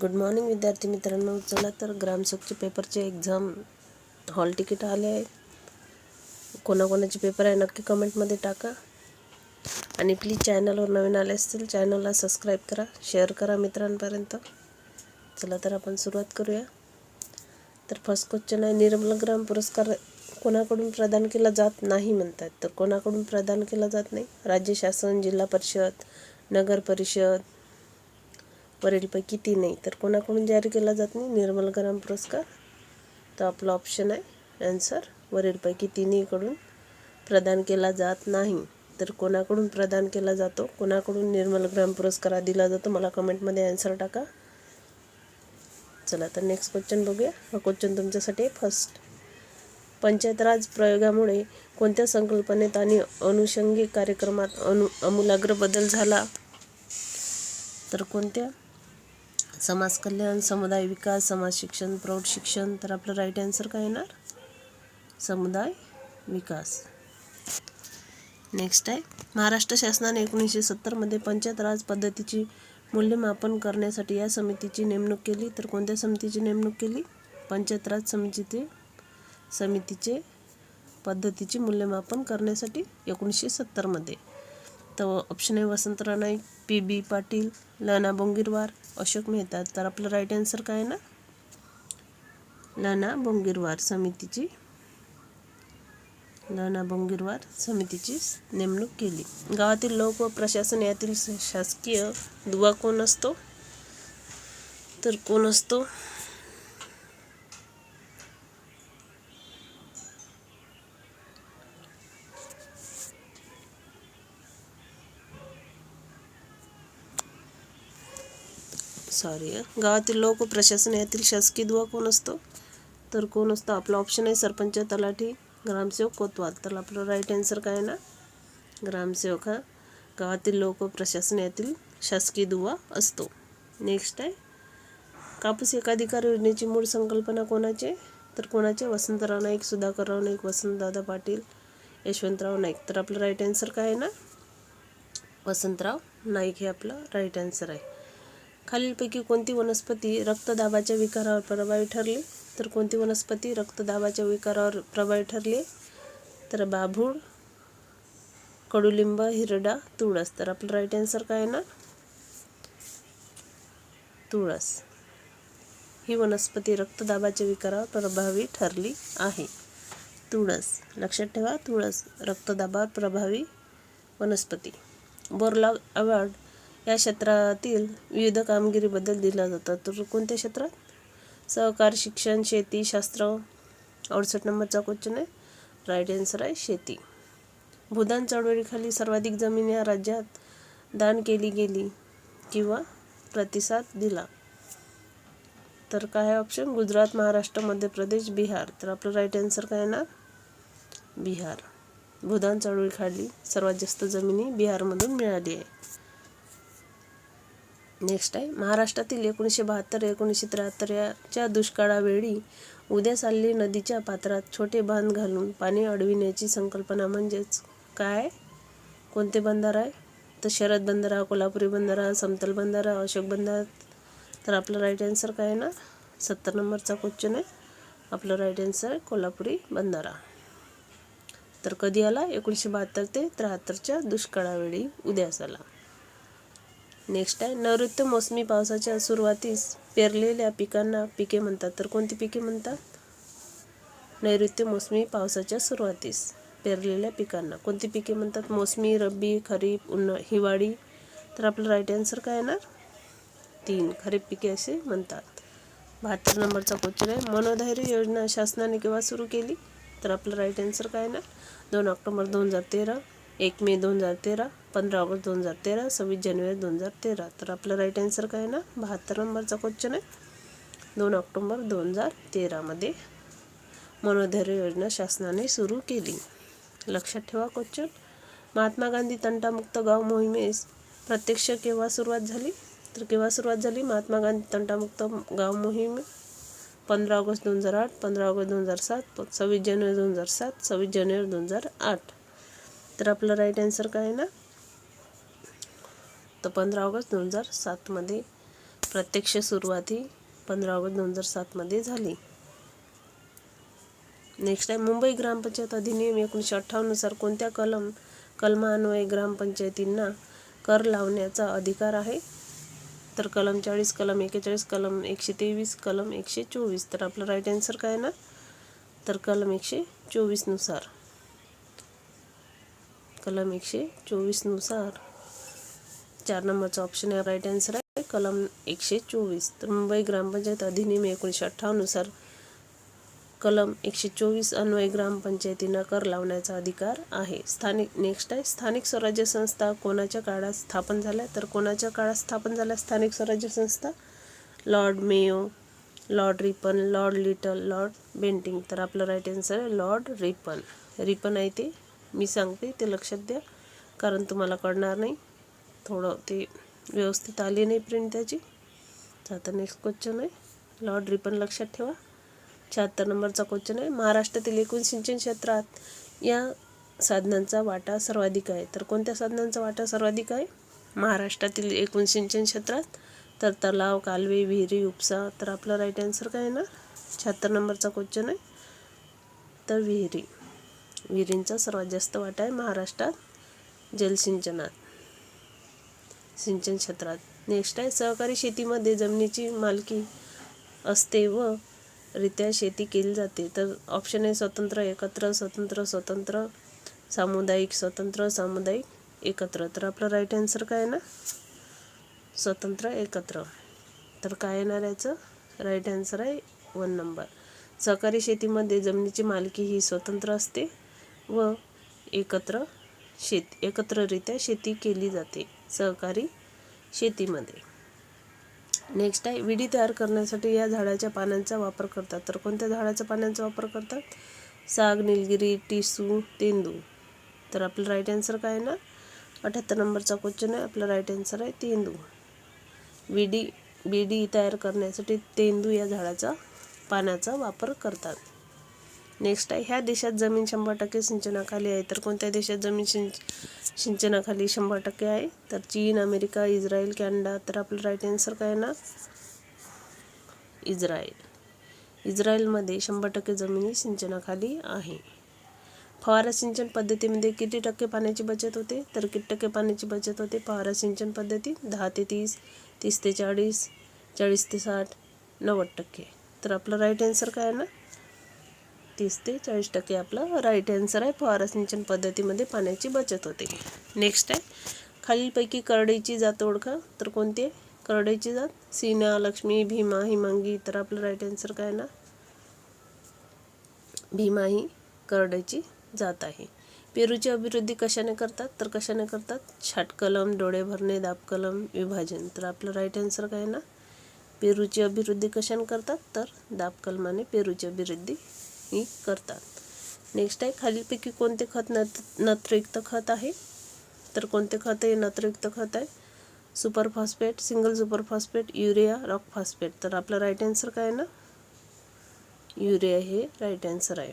Good morning विद्यार्थी मित्रांनो. चला तर ग्रामसेवकचे पेपरचे एक्झाम हॉल तिकीट आले आहे. कोणाकोणाचे पेपर आहे नक्की कमेंटमध्ये टाका. आणि प्लीज चॅनलवर नवीन आले असतील चॅनलला सबस्क्राईब करा शेअर करा मित्रांपर्यंत. चला तर आपण सुरुवात करूया. तर फर्स्ट क्वेश्चन आहे निर्मल ग्राम पुरस्कार कोणाकडून प्रदान केला जात नाही म्हणतात. तर कोणाकडून प्रदान केला जात नाही? राज्य शासन जिल्हा परिषद नगर परिषद वरीलपैकी तीनही तर कोणाकडून जाहीर केला जात नाही? निर्मल गरम पुरस्कार. तर आपला ऑप्शन आहे. आन्सर वरीलपैकी तिन्हीकडून प्रदान केला जात नाही. तर कोणाकडून प्रदान केला जातो? कोणाकडून निर्मल ग्राम पुरस्कार दिला जातो? मला कमेंटमध्ये आन्सर टाका. चला तर नेक्स्ट क्वेश्चन बघूया. हा क्वेश्चन तुमच्यासाठी फर्स्ट पंचायत राज प्रयोगामुळे कोणत्या संकल्पनेत आणि अनुषंगिक कार्यक्रमात अनु आमूलाग्र बदल झाला? तर कोणत्या? समाज कल्याण समुदाय विकास समाज शिक्षण प्रौढ शिक्षण तर आपलं राईट आन्सर काय येणार? समुदाय विकास. नेक्स्ट आहे. महाराष्ट्र शासनाने एकोणीसशे सत्तरमध्ये पंचायत राज पद्धतीची मूल्यमापन करण्यासाठी या समितीची नेमणूक केली. तर कोणत्या समितीची नेमणूक केली? पंचायत राज समितीचे समितीचे पद्धतीचे मूल्यमापन करण्यासाठी एकोणीसशे सत्तरमध्ये तर ऑप्शन आहे वसंतराव नाईक पी बी पाटील लना बोंगीरवार अशोक मेहता. तर आपलं राईट आन्सर काय ना? लना बोंगीरवार समितीची लना बोंगीरवार समितीची नेमणूक केली. गावातील लोक व प्रशासन यातील शासकीय दुवा कोण असतो? तर कोण असतो? सॉरी गावातील लोक प्रशासन यातील शासकीय दुवा कोण असतो? तर कोण असतो? आपला ऑप्शन आहे सरपंच तलाठी ग्रामसेवक कोतवाल. तर आपलं राईट आन्सर काय आहे ना? ग्रामसेवक हा. गावातील लोक प्रशासन यातील शासकीय दुवा असतो. नेक्स्ट आहे. कापूस एकाधिकार योजनेची मूळ संकल्पना कोणाचे तर कोणाचे? वसंतराव नाईक सुधाकरराव नाईक वसंतदादा पाटील यशवंतराव नाईक. तर आपलं राईट आन्सर काय आहे ना? वसंतराव नाईक हे आपलं राईट आन्सर आहे. खालीलपैकी कोणती वनस्पती रक्तदाबाच्या विकारावर प्रभावी ठरली? तर कोणती वनस्पती रक्तदाबाच्या विकारावर प्रभावी ठरली? तर बाभूळ कडुलिंब हिरडा तुळस. तर आपलं राईट आन्सर काय आहे ना? तुळस. ही वनस्पती रक्तदाबाच्या विकारावर प्रभावी ठरली आहे. तुळस. लक्षात ठेवा तुळस रक्तदाबावर प्रभावी वनस्पती. बोरला अवॉर्ड या क्षेत्रातील विविध कामगिरीबद्दल दिला जातात तर कोणत्या क्षेत्रात? सहकार शिक्षण शेती शास्त्र. अडुसष्ट नंबरचा क्वेश्चन आहे. राईट आन्सर आहे शेती. भूदान चळवळीखाली सर्वाधिक जमीन या राज्यात दान केली गेली किंवा प्रतिसाद दिला. तर काय ऑप्शन गुजरात महाराष्ट्र मध्य प्रदेश बिहार. तर आपलं राईट आन्सर काय येणार बिहार. भूदान चळवळीखाली सर्वात जास्त जमिनी बिहारमधून मिळाली आहे. नेक्स्ट आहे. महाराष्ट्रातील एकोणीसशे बहात्तर एकोणीसशे त्र्याहत्तरच्या दुष्काळावेळी उद्या आलेली नदीच्या पात्रात छोटे बांध घालून पाणी अडविण्याची संकल्पना म्हणजेच काय? कोणते बंधार आहे? तर शरद बंधारा कोल्हापुरी बंधारा समतल बंधारा अशोक बंधारा. तर आपलं राईट आन्सर काय आहे ना? सत्तर नंबरचा क्वेश्चन आहे. आपलं राईट आन्सर कोल्हापुरी बंधारा. तर कधी आला? एकोणीसशे बहात्तर ते त्र्याहत्तरच्या दुष्काळावेळी उद्यास आला. नेक्स्ट आहे नैऋत्य मोसमी पावसाच्या सुरुवातीस पेरलेल्या पिकांना पिके म्हणतात. तर कोणती पिके म्हणतात? नैऋत्य मोसमी पावसाच्या सुरुवातीस पेरलेल्या पिकांना. कोणती पिके म्हणतात? मोसमी रब्बी खरीप उन्हा हिवाळी. तर आपलं राईट आन्सर काय येणार? तीन. खरीप पिके असे म्हणतात. बहात्तर नंबरचा क्वेश्चन आहे. मनोधैर्य योजना शासनाने केव्हा सुरू केली? तर आपलं राईट आन्सर काय येणार? दोन ऑक्टोबर दोन हजार तेरा एक मे दोन हजार तेरा पंधरा ऑगस्ट दोन हजार तेरा सव्वीस जानेवारी दोन हजार तेरा. तर आपलं राईट आन्सर काय आहे ना? बहात्तर नंबरचा क्वेश्चन आहे. दोन ऑक्टोंबर दोन हजार तेरामध्ये मनोधैर्य योजना शासनाने सुरू केली. लक्षात ठेवा क्वेश्चन महात्मा गांधी तंटामुक्त गाव मोहिमेस प्रत्यक्ष केव्हा सुरुवात झाली? तर केव्हा सुरुवात झाली? महात्मा गांधी तंटामुक्त गाव मोहीम पंधरा ऑगस्ट दोन हजार आठ पंधरा ऑगस्ट दोन हजार सात सव्वीस जानेवारी दोन हजार सात सव्वीस जानेवारी दोन हजार आठ. तर आपलं राईट आन्सर काय आहे ना? तर पंधरा ऑगस्ट दोन हजार सातमध्ये. प्रत्यक्ष सुरुवात ही पंधरा ऑगस्ट दोन हजार सातमध्ये झाली. नेक्स्ट आहे मुंबई ग्रामपंचायत अधिनियम एकोणीसशे अठ्ठावन्ननुसार कोणत्या कलम कलमान्वये ग्रामपंचायतींना कर लावण्याचा अधिकार आहे? तर कलम चाळीस कलम एकेचाळीस कलम एकशे तेवीस कलम एकशे चोवीस. तर आपलं राईट आन्सर काय आहे ना? तर कलम एकशे चोवीसनुसार कलम एकशे चोवीसनुसार चार नंबरचा ऑप्शन आहे राईट आन्सर आहे. कलम एकशे चोवीस. तर मुंबई ग्रामपंचायत अधिनियम एकोणीसशे अठ्ठावन्नुसार कलम एकशे चोवीस अन्वय ग्रामपंचायतींना कर लावण्याचा अधिकार आहे. स्थानिक नेक्स्ट आहे. स्थानिक स्वराज्य संस्था कोणाच्या काळात स्थापन झाल्या? तर कोणाच्या काळात स्थापन झाल्या? स्थानिक स्वराज्य संस्था? Lord Mayo Lord Ripon Lord Little Lord Bentinck. तर आपलं राईट आन्सर आहे लॉर्ड रिपन. रिपन आहे ते. मी सांगते ते लक्षात द्या. कारण तुम्हाला कळणार नाही. थोडं ते व्यवस्थित आली नाही प्रिंट त्याची. तर आता नेक्स्ट क्वेश्चन आहे. लॉर्ड पण लक्षात ठेवा. शहात्तर नंबरचा क्वेश्चन आहे. महाराष्ट्रातील एकूण सिंचन क्षेत्रात या साधनांचा वाटा सर्वाधिक आहे. तर कोणत्या साधनांचा वाटा सर्वाधिक आहे? महाराष्ट्रातील एकूण सिंचन क्षेत्रात? तर तलाव कालवे विहिरी उपसा. तर आपला राईट आन्सर काय आहे ना? शहात्तर नंबरचा क्वेश्चन आहे. तर विहिरी. विहिरींचा सर्वात जास्त वाटा आहे महाराष्ट्रात जलसिंचनात. सिंचन क्षेत्रात. नेक्स्ट आहे सहकारी शेतीमध्ये जमिनीची मालकी असते व रित्या शेती केली जाते. तर ऑप्शन आहे स्वतंत्र एकत्र स्वतंत्र स्वतंत्र सामुदायिक स्वतंत्र सामुदायिक एकत्र. तर आपलं राईट आन्सर काय आहे ना? स्वतंत्र एकत्र. तर काय येणार याचं? राईट आन्सर आहे वन नंबर सहकारी शेतीमध्ये जमिनीची मालकी ही स्वतंत्र असते व एकत्र शेत एकत्ररित्या शेती केली जाते. सहकारी शेतीमध्ये. नेक्स्ट आहे विडी तयार करण्यासाठी या झाडाच्या पानांचा वापर करतात. तर कोणत्या झाडाच्या पानांचा वापर करतात? साग निलगिरी टिसू तेंदू. तर आपलं राईट आन्सर काय आहे ना? अठ्याहत्तर नंबरचा क्वेश्चन आहे. आपलं राईट आन्सर आहे तेंदू. विडी विडी तयार करण्यासाठी तेंदू या झाडाचा पानाचा वापर करतात. नेक्स्ट आहे ह्या देशात जमीन शंभर टक्के सिंचनाखाली आहे. तर कोणत्या देशात जमीन सिंच सिंचनाखाली शंभर टक्के आहे? तर चीन अमेरिका इस्रायल कॅनडा तर आपलं राईट आन्सर काय ना? इस्रायल. इस्रायलमध्ये शंभर टक्के जमिनी सिंचनाखाली आहे. फवारा सिंचन पद्धतीमध्ये किती टक्के पाण्याची बचत होते? तर किती टक्के पाण्याची बचत होते? फवारा सिंचन पद्धती दहा ते तीस तीस ते चाळीस चाळीस ते साठ नव्वद टक्के. तर आपलं राईट आन्सर काय आहे ना? तीस ते चाळीस टक्के आपलं राईट आन्सर आहे. फवारा सिंचन पद्धतीमध्ये पाण्याची बचत होते. नेक्स्ट आहे. खालीलपैकी करडईची जात ओळखा. तर कोणती आहे? करडईची जात. सीना लक्ष्मी भीमा हिमांगी. तर आपलं राईट आन्सर काय ना? भीमा ही करडईची जात आहे. पेरूची अभिवृद्धी कशाने करतात? तर कशाने करतात? छाटकलम डोळे भरणे दाबकलम विभाजन. तर आपलं राईट आन्सर काय ना? पेरूची अभिवृद्धी कशाने करतात? तर दाबकलमाने पेरूची अभिवृद्धी ही करतात. नेक्स्ट आहे खालीलपैकी कोणते खत नत नत्रयुक्त खत आहे? तर कोणते खत आहे? नत्रयुक्त खत आहे. Super phosphate single super phosphate urea rock phosphate तर आपलं राईट आन्सर काय आहे ना? युरिया हे राईट आन्सर आहे.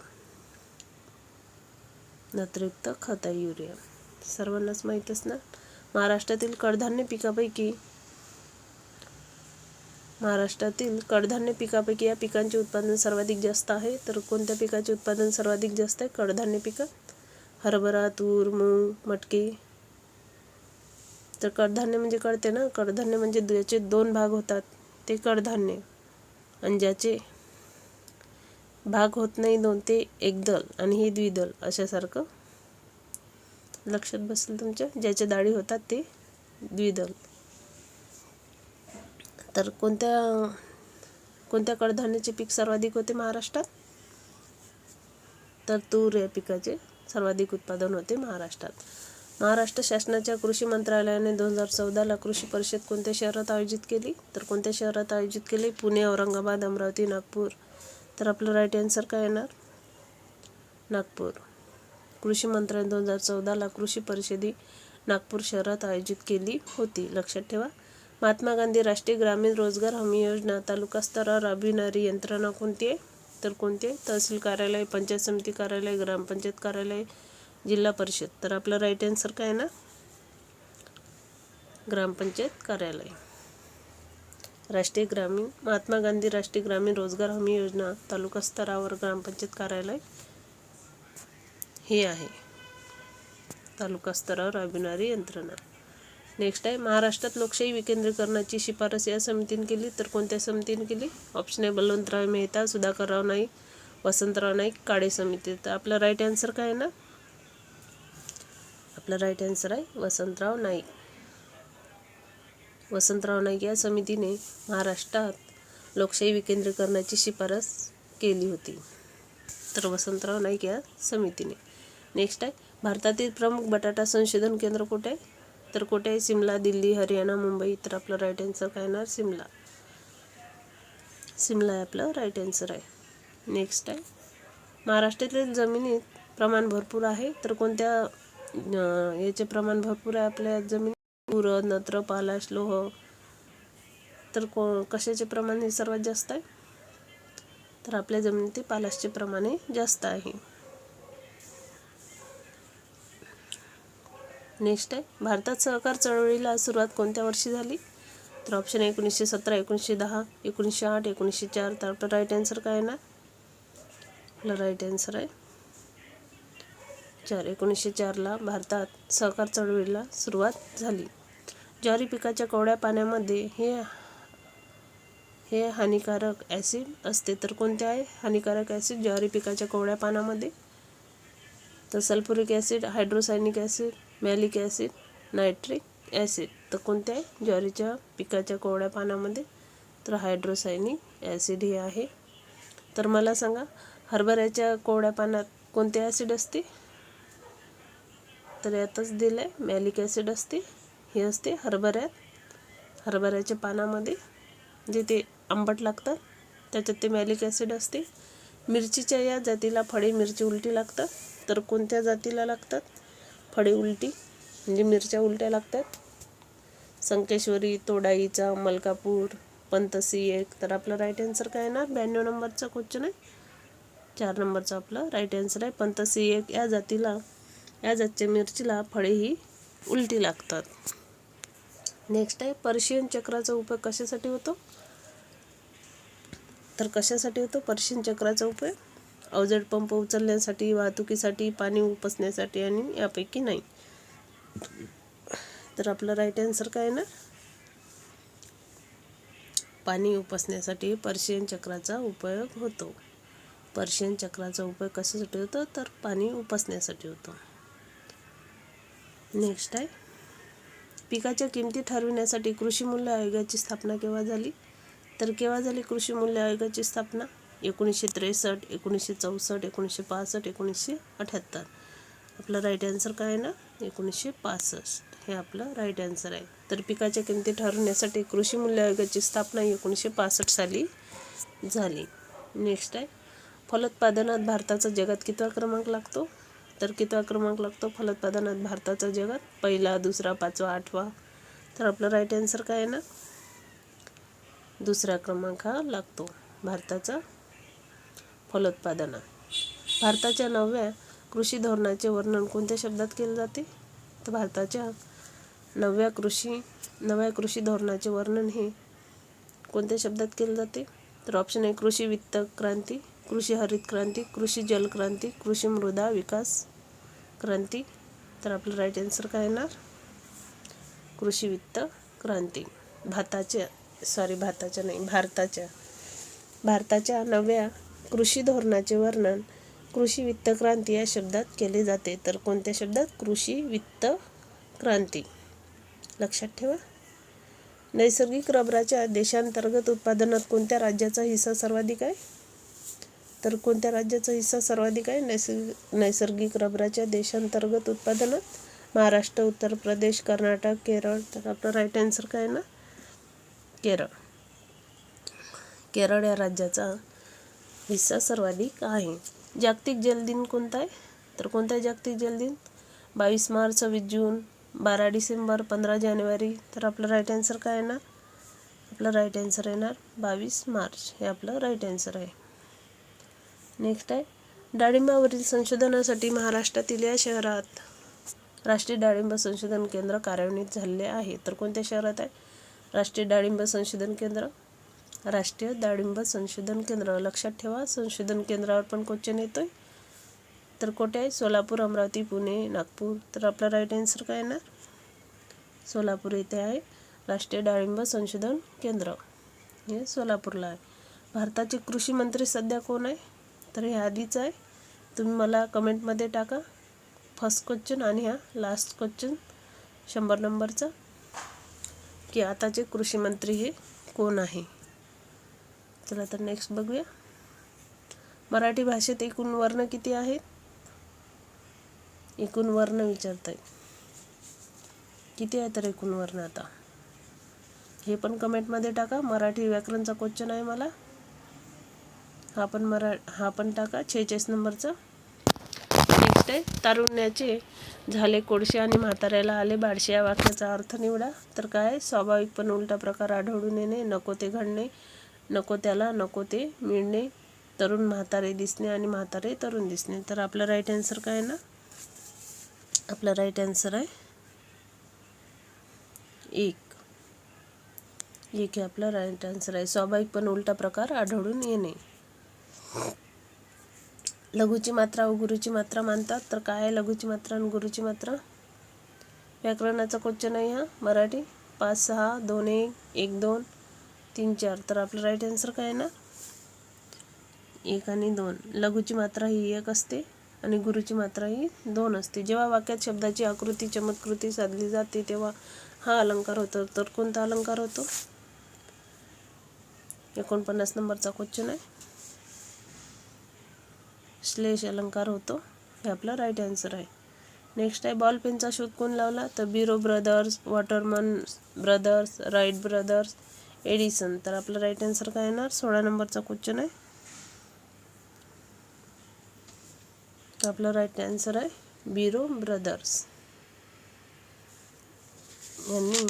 नत्रयुक्त खत आहे युरिया सर्वांनाच माहीत असणार महाराष्ट्रातील कडधान्य पिकापैकी महाराष्ट्रातील कडधान्य पिकापैकी या पिकांचे उत्पादन सर्वाधिक जास्त आहे. तर कोणत्या पिकाचे उत्पादन सर्वाधिक जास्त आहे? कडधान्य पिकं हरभरा तूर मूग मटकी. तर कडधान्य म्हणजे कळते ना? कडधान्य म्हणजे याचे दोन भाग होतात ते कडधान्य. आणि ज्याचे भाग होत नाही दोन ते एकदल आणि हे द्विदल अशासारखं. लक्षात बसेल तुमच्या? ज्याच्या डाळी होतात ते द्विदल. तर कोणत्या कोणत्या कडधान्याचे पीक सर्वाधिक होते महाराष्ट्रात? तर तूर या पिकाचे सर्वाधिक उत्पादन होते महाराष्ट्रात. महाराष्ट्र शासनाच्या कृषी मंत्रालयाने दोन हजार चौदाला कृषी परिषद कोणत्या शहरात आयोजित केली? तर कोणत्या शहरात आयोजित केली? पुणे औरंगाबाद अमरावती नागपूर. तर आपलं राईट आन्सर काय येणार? नागपूर. कृषी मंत्रालयाने दोन हजार चौदाला कृषी परिषदी नागपूर शहरात आयोजित केली होती. लक्षात ठेवा. महात्मा गांधी राष्ट्रीय ग्रामीण रोजगार हमी योजना तालुका स्तरावर राबविणारी यंत्रणा कोणती आहे? तर कोणती आहे? तहसील कार्यालय पंचायत समिती कार्यालय ग्रामपंचायत कार्यालय जिल्हा परिषद. तर आपलं राईट आन्सर काय आहे ना? ग्रामपंचायत कार्यालय. राष्ट्रीय ग्रामीण महात्मा गांधी राष्ट्रीय ग्रामीण रोजगार हमी योजना तालुका स्तरावर ग्रामपंचायत कार्यालय. हे आहे. तालुका स्तरावर राबविणारी यंत्रणा. नेक्स्ट आहे महाराष्ट्रात लोकशाही विकेंद्रीकरणाची शिफारस या समितीने केली तर कोणत्या समितीने केली? ऑप्शन आहे बलवंतराव मेहता सुधाकरराव नाईक वसंतराव नाईक काळे समिती. तर आपला राईट आन्सर काय आहे ना? आपला राईट आन्सर आहे वसंतराव नाईक. वसंतराव नाईक या समितीने महाराष्ट्रात लोकशाही विकेंद्रीकरणाची शिफारस केली होती. तर वसंतराव नाईक या समितीने. नेक्स्ट आहे भारतातील प्रमुख बटाटा संशोधन केंद्र कुठे आहे? तर कुठे? आहे सिमला दिल्ली हरियाणा मुंबई. तर आपलं राईट आन्सर काय येणार? सिमला. सिमला आहे आपलं राईट आन्सर आहे. नेक्स्ट आहे. महाराष्ट्रातील जमिनीत प्रमाण भरपूर आहे. तर कोणत्या याचे प्रमाण भरपूर आहे आपल्या जमिनीत? उरद नत्र पालाश लोह. तर को कशाचे प्रमाण हे सर्वात जास्त आहे? तर आपल्या जमिनीत पालाशचे प्रमाण हे जास्त आहे. नेक्स्ट आहे. भारतात सहकार चळवळीला सुरुवात कोणत्या वर्षी झाली? तर ऑप्शन आहे एकोणीसशे सतरा एकोणीसशे दहा एकोणीसशे आठ एकोणीसशे चार. तर आपलं राईट आन्सर काय येणार? आपलं राईट आन्सर आहे. चार एकोणीसशे चारला भारतात सहकार चळवळीला सुरुवात झाली. ज्वारी पिकाच्या कोवड्या पाण्यामध्ये हे हे हानिकारक ॲसिड असते. तर कोणते आहे? हानिकारक ॲसिड ज्वारी पिकाच्या कोवड्या पानामध्ये? तर sulphuric acid hydrocyanic acid malic acid nitric acid तर कोणत्या आहे ज्वारीच्या पिकाच्या कोवड्या पानामध्ये तर हायड्रोसायनिक ॲसिड हे आहे. तर मला सांगा हरभऱ्याच्या कोवड्या पानात कोणते ॲसिड असते? तर यातच दिलं आहे मॅलिक ॲसिड असते हे असते हरभऱ्यात. हरभऱ्याच्या पानामध्ये जे ते आंबट लागतात त्याच्यात ते मॅलिक ॲसिड असते. मिरचीच्या या जातीला फळे मिरची उलटी लागतात. तर कोणत्या जातीला लागतात? फळे उलटी म्हणजे मिरच्या उलट्या लागतात. संकेश्वरी तोडाईचा मलकापूर पंतसी एक. तर आपलं राईट आन्सर काय येणार? ब्याण्णव नंबरचा क्वेश्चन आहे. चार नंबरचा आपलं राईट आन्सर आहे. पंतसी एक या जातीला या जातच्या मिरचीला फळे ही उलटी लागतात. नेक्स्ट आहे पर्शियन चक्राचा उपयोग कशासाठी होतो? तर कशासाठी होतो? पर्शियन चक्राचा उपयोग अवजड पंप उचलण्यासाठी वाहतुकीसाठी पाणी उपसण्यासाठी आणि यापैकी नाही. तर आपलं राईट आन्सर काय ना? पाणी उपसण्यासाठी पर्शियन चक्राचा उपयोग होतो. पर्शियन चक्राचा उपयोग कशासाठी होतो? तर पाणी उपसण्यासाठी होतो. नेक्स्ट आहे. पिकाच्या किमती ठरविण्यासाठी कृषी मूल्य आयोगाची स्थापना केव्हा झाली? तर केव्हा झाली कृषी मूल्य आयोगाची स्थापना? एकोणीसशे त्रेसष्ट एकोणीसशे चौसष्ट एकोणीसशे पासष्ट एकोणीसशे अठ्याहत्तर. आपलं राईट आन्सर काय आहे ना? एकोणीसशे पासष्ट. हे आपलं राईट आन्सर आहे. तर पिकाच्या किमती ठरवण्यासाठी कृषी मूल्य आयोगाची स्थापना एकोणीसशे पासष्ट साली झाली. नेक्स्ट आहे. फलोत्पादनात भारताचा जगात कितवा क्रमांक लागतो? तर कितवा क्रमांक लागतो? फलोत्पादनात भारताचा जगात पहिला दुसरा पाचवा आठवा. तर आपलं राईट आन्सर काय आहे ना? दुसरा क्रमांक हा लागतो. भारताचा फलोत्पादना. भारताच्या नवव्या कृषी धोरणाचे वर्णन कोणत्या शब्दात केले जाते? तर भारताच्या नवव्या कृषी नव्या कृषी धोरणाचे वर्णन हे कोणत्या शब्दात केले जाते? तर ऑप्शन आहे कृषी वित्त क्रांती कृषी हरित क्रांती कृषी जल क्रांती कृषी मृदा विकास क्रांती. तर आपलं राईट आन्सर काय येणार? कृषी वित्त क्रांती. भाताच्या सॉरी भाताच्या नाही भारताच्या. भारताच्या नव्या कृषी धोरणाचे वर्णन कृषी वित्त क्रांती या शब्दात केले जाते. तर कोणत्या शब्दात? कृषी वित्त क्रांती. लक्षात ठेवा. नैसर्गिक रबराच्या देशांतर्गत उत्पादनात कोणत्या राज्याचा हिस्सा सर्वाधिक आहे? तर कोणत्या राज्याचा हिस्सा सर्वाधिक आहे? नैसर्गिक नैसर्गिक रबराच्या देशांतर्गत उत्पादनात? महाराष्ट्र उत्तर प्रदेश कर्नाटक केरळ. तर आपलं राईट आन्सर काय आहे ना? केरळ. केरळ या राज्याचा हिस्सा सर्वाधिक आहे. जागतिक जलदिन कोणता आहे? तर कोणता आहे जागतिक जलदिन बावीस मार्च सव्वीस जून बारा डिसेंबर पंधरा जानेवारी. तर आपलं राईट आन्सर काय येणार? आपलं राईट आन्सर येणार बावीस मार्च. हे आपलं राईट आन्सर आहे. नेक्स्ट आहे. डाळिंबावरील संशोधनासाठी महाराष्ट्रातील या शहरात राष्ट्रीय डाळिंब संशोधन केंद्र कार्यान्वित झालेले आहे. तर कोणत्या शहरात आहे? राष्ट्रीय डाळिंब संशोधन केंद्र. राष्ट्रीय डाळिंब संशोधन केंद्र. लक्षात ठेवा संशोधन केंद्रावर पण क्वेश्चन येतो आहे तर कुठे आहे? सोलापूर अमरावती पुणे नागपूर. तर आपला राईट आन्सर काय येणार? सोलापूर येथे आहे. राष्ट्रीय डाळिंब संशोधन केंद्र. हे सोलापूरला आहे. भारताचे कृषी मंत्री सध्या कोण आहे? तर हे आधीच आहे. तुम्ही मला कमेंटमध्ये टाका. फर्स्ट क्वेश्चन आणि हा लास्ट क्वेश्चन शंभर नंबरचा की आताचे कृषी मंत्री हे कोण आहे? चला तर नेक्स्ट बघूया. मराठी भाषेत एकूण वर्ण किती आहेत? एकूण वर्ण विचारताय. किती आहे तर एकूण वर्ण आता? हे पण कमेंटमध्ये टाका. मराठी व्याकरणचा क्वेश्चन आहे मला. हा पण मरा हा पण टाका. छेचाळीस नंबरचा. नेक्स्ट आहे. तारुण्याचे झाले कोळशे आणि म्हाताऱ्याला आले बाडशे. या वाक्याचा अर्थ निवडा. तर काय? स्वाभाविक पण उलटा प्रकार आढळून येणे नको ते घडणे. नको त्याला नको ते मिळणे तरुण म्हातारे दिसणे आणि म्हातारे तरुण दिसणे. तर आपलं राईट आन्सर काय आहे ना? आपला राईट आन्सर आहे एक. एक हे आपला राईट आन्सर आहे. स्वाभाविक पण उलटा प्रकार आढळून येणे. लघुची मात्रा व गुरुची मात्रा मानतात. तर काय आहे लघुची मात्रा आणि गुरुची मात्रा? व्याकरणाचा क्वेश्चन आहे हा मराठी. पाच सहा दोन एक एक दोन. तीन चार. तर आपलं राईट आन्सर काय ना? एक आणि दोन. लघुची मात्रा ही एक असते आणि गुरुची मात्रा ही दोन असते. जेव्हा वाक्यात शब्दाची आकृती चमत्कृती साधली जाते तेव्हा हा अलंकार होतो. तर कोणता अलंकार होतो? एकोणपन्नास नंबरचा क्वेश्चन आहे. श्लेष अलंकार होतो. हे आपला राईट आन्सर आहे. नेक्स्ट आहे बॉल पेनचा शोध कोण लावला? तर Biro brothers Waterman brothers Wright brothers Edison. तर आपलं राईट आन्सर काय येणार? सोळा नंबरचा क्वेश्चन आहे. तर आपलं राईट आन्सर आहे बिरो ब्रदर्स यांनी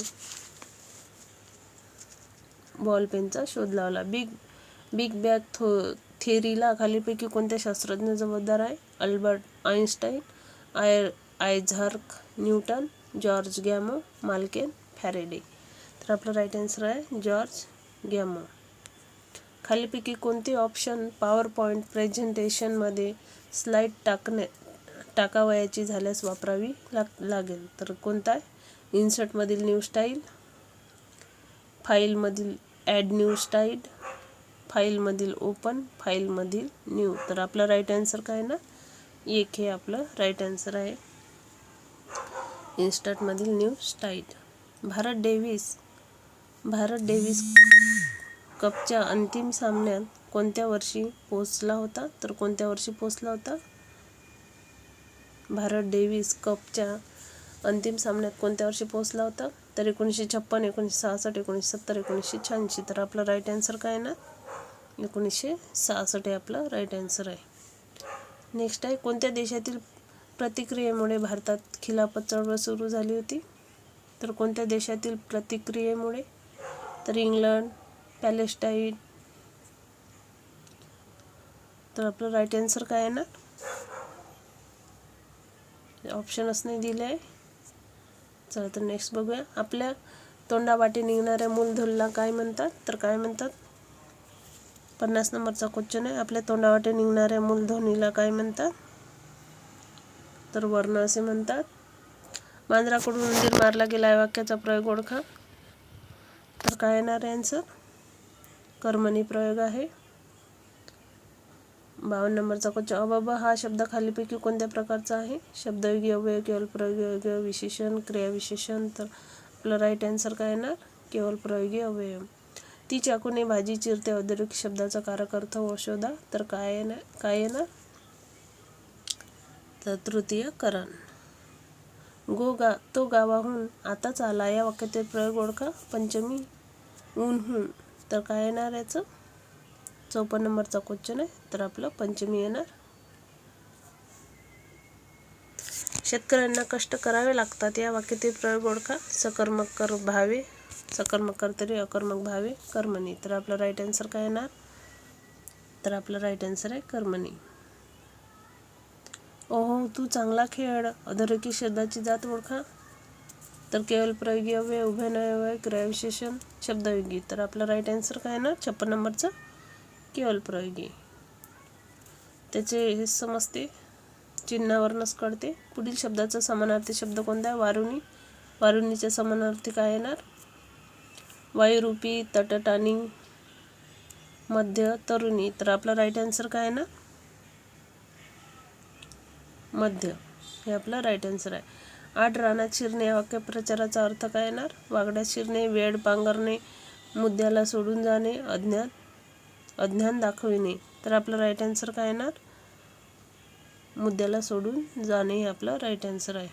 बॉल पेनचा शोध लावला. बिग बिग बॅग थो थेरीला खालीपैकी कोणत्या शास्त्रज्ञ जबाबदार आहे? Albert Einstein I Isaac Newton George Gamow Malcolm Faraday तर आपलं राईट आन्सर आहे जॉर्ज गॅमो खालीपैकी कोणते ऑप्शन पॉवर पॉईंट प्रेझेंटेशनमध्ये स्लाईड टाकणे टाकावयाची झाल्यास वापरावी लाग लागेल? तर कोणता आहे? इन्सर्टमधील न्यू स्टाईल फाईलमधील ॲड न्यू स्टाईल फाईलमधील ओपन फाईलमधील न्यू तर आपलं राईट आन्सर काय ना? एक हे आपलं राईट आन्सर आहे. इन्स्टंटमधील new style Bharat Davis Bharat Davis कपच्या अंतिम सामन्यात कोणत्या वर्षी पोचला होता? तर कोणत्या वर्षी पोचला होता? भारत डेव्हिस कपच्या अंतिम सामन्यात कोणत्या वर्षी पोचला होता? तर एकोणीसशे छप्पन एकोणीसशे सहासष्ट एकोणीसशे सत्तर एकोणीसशे शहाऐंशी. तर आपलं राईट आन्सर काय आहे ना? एकोणीसशे सहासष्ट हे आपलं राईट आन्सर आहे. नेक्स्ट आहे कोणत्या देशातील प्रतिक्रियेमुळे भारतात खिलाफत चळवळ सुरू झाली होती? तर कोणत्या देशातील प्रतिक्रियेमुळे? तर इंग्लंड पॅलेस्टाईन. तर आपलं राईट आन्सर काय आहे ना? ऑप्शनच नाही दिले आहे चला तर नेक्स्ट बघूया. आपल्या तोंडावाटे निघणाऱ्या मूलधुलला काय म्हणतात? तर काय म्हणतात? पन्नास नंबरचा क्वेश्चन आहे. आपल्या तोंडावाटे निघणाऱ्या मूलध्वनीला काय म्हणतात? तर वर्ण असे म्हणतात. मांजराकडून उंदीर मारला गेला या वाक्याचा प्रयोग ओळखा. तर काय येणार आहे आन्सर कर्मणी प्रयोग आहे. बावन्न नंबरचा क्वेश्चन अबाबा हा शब्द खालीपैकी कोणत्या प्रकारचा आहे? शब्दयोगी अवयव केवळ प्रयोगी अवयव विशेषण क्रियाविशेषण तर आपलं राईट आन्सर काय येणार? केवळ प्रयोगी अवयव. ती चाकूने भाजी चिरते औद्योगिक शब्दाचा कारक अर्थ व शोधा. तर काय येणार? काय येणार? तर तृतीय करण गो गा तो गावाहून आताच आला. या वाक्यातील प्रयोग ओळखा. पंचमी ऊनहून. तर काय येणार याचं? चौपन्न नंबरचा क्वेश्चन आहे. तर आपलं पंचमी येणार. शेतकऱ्यांना कष्ट करावे लागतात. या वाक्यातील प्रयोग ओळखा. सकर्मक कर भावे. सकर्मक कर्तरी अकर्मक भावे. कर्मणी. तर आपलं राईट आन्सर काय येणार? तर आपलं राईट आन्सर आहे कर्मणी. ओहो तू चांगला खेळ. अधोरेखित शब्दाची जात ओळखा. तर केवळ प्रयोगी अवय उभय अव्यय क्रियाविशेषण शब्दयोगी. तर आपला राईट आन्सर काय ना? छप्पन नंबरचं. केवळ प्रयोगी. त्याचे हे समजते. चिन्हावरूनच कळते पुढील शब्दाचा समानार्थी शब्द कोणता आहे? वारुणी. वारुणीचे समानार्थी काय येणार? वायुरूपी तटटाणी मध्य तरुणी. तर आपला राईट आन्सर काय आहे ना? मध्य. हे आपलं राईट आन्सर आहे. आठ रानात शिरणे वाक्यप्रचाराचा अर्थ काय येणार? वागड्यात शिरणे वेड पांघरणे मुद्द्याला सोडून जाणे अज्ञान अज्ञान दाखविणे. तर आपलं राईट आन्सर काय येणार? मुद्द्याला सोडून जाणे हे आपलं राईट आन्सर आहे.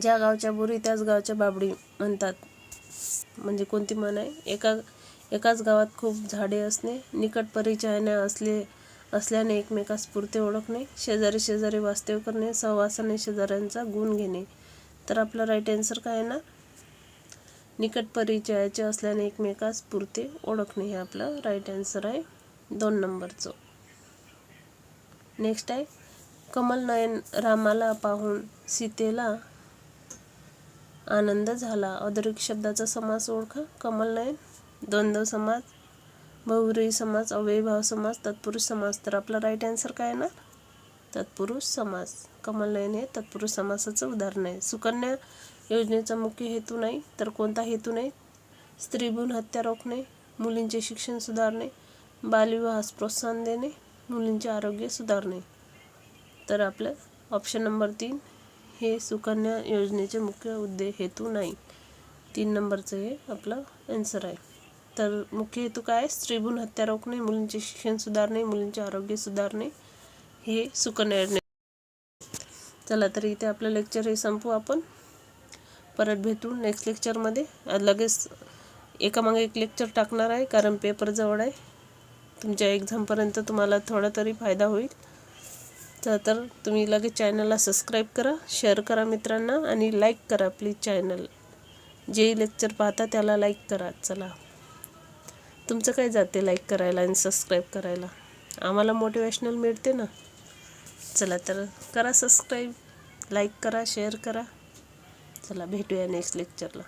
ज्या गावच्या बोरी त्याच गावच्या बाबडी म्हणतात. म्हणजे कोणती म्हण आहे? एका एकाच गावात खूप झाडे असणे निकट परिचयाने असले असल्याने एकमेकास पुरते ओळखणे शेजारी शेजारी वास्तव करणे सहवासाने शेजाऱ्यांचा गुण घेणे. तर आपला राईट आन्सर काय आहे ना? निकट परिचयाचे असल्याने एकमेकास पुरते ओळखणे हे आपलं राईट आन्सर आहे दोन नंबरचं. नेक्स्ट आहे कमल नयन रामाला पाहून सीतेला आनंद झाला. अदरिक शब्दाचा समास ओळखा. कमल नयन द्वंद्व समास. बहुव्रीही समास अव्ययीभाव समास तत्पुरुष समास तर आपला राईट आन्सर काय येणार तत्पुरुष समास कमलनयन हे तत्पुरुष समासाचं उदाहरण आहे. सुकन्या योजनेचा मुख्य हेतू नाही तर कोणता हेतू नाही? स्त्रीभूण हत्या रोखणे मुलींचे शिक्षण सुधारणे बालविवाहास प्रोत्साहन देणे मुलींचे आरोग्य सुधारणे. तर आपलं ऑप्शन नंबर तीन हे सुकन्या योजनेचे मुख्य उद्देश हेतू नाही. तीन नंबरचं हे आपलं आन्सर आहे. तर मुख्य हेतू काय? स्त्रीभूण हत्या रोखणे मुलींचे शिक्षण सुधारणे मुलींचे आरोग्य सुधारणे हे सुकन्या योजने चला तर इथे आपलं लेक्चर हे संपू आपण. परत भेटू नेक्स्ट लेक्चरमध्ये लगेच एकामागे एक लेक्चर टाकणार आहे कारण पेपर जवळ आहे. तुमच्या एक्झामपर्यंत तुम्हाला थोडा तरी फायदा होईल. तर तर तुम्ही लगेच चॅनलला सबस्क्राईब करा शेअर करा मित्रांना आणि लाईक करा प्लीज चॅनल जे लेक्चर पाहता त्याला लाईक करा. चला. तुमचं काय जाते लाईक करायला आणि सबस्क्राईब करायला? आम्हाला मोटिवेशनल मिळते ना. चला तर करा सबस्क्राईब लाईक करा शेअर करा. चला भेटूया नेक्स्ट लेक्चरला